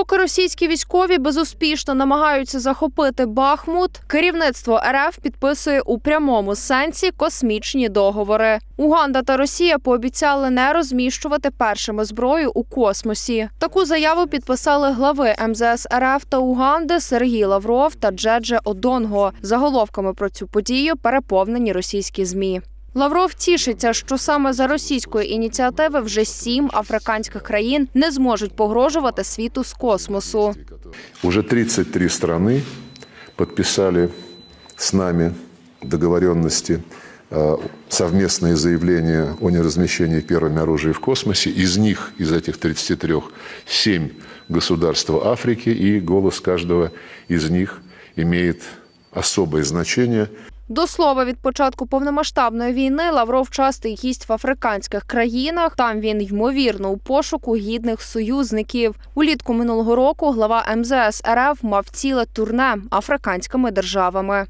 Поки російські військові безуспішно намагаються захопити Бахмут, керівництво РФ підписує у прямому сенсі космічні договори. Уганда та Росія пообіцяли не розміщувати першими зброю у космосі. Таку заяву підписали глави МЗС РФ та Уганди Сергій Лавров та Джедже Одонго. Заголовками про цю подію переповнені російські змі. Лавров тішиться, що саме за російської ініціативи вже сім африканських країн не зможуть погрожувати світу з космосу. Уже 33 страны подписали с нами договоренности, э, совместные заявления о неразмещении первыми оружия в космосе. Из них, из этих 33, 7 государств Африки, и голос каждого из них имеет особое значение – до слова, від початку повномасштабної війни Лавров частий гість в африканських країнах. Там він ймовірно у пошуку гідних союзників. Улітку минулого року глава МЗС РФ мав ціле турне африканськими державами.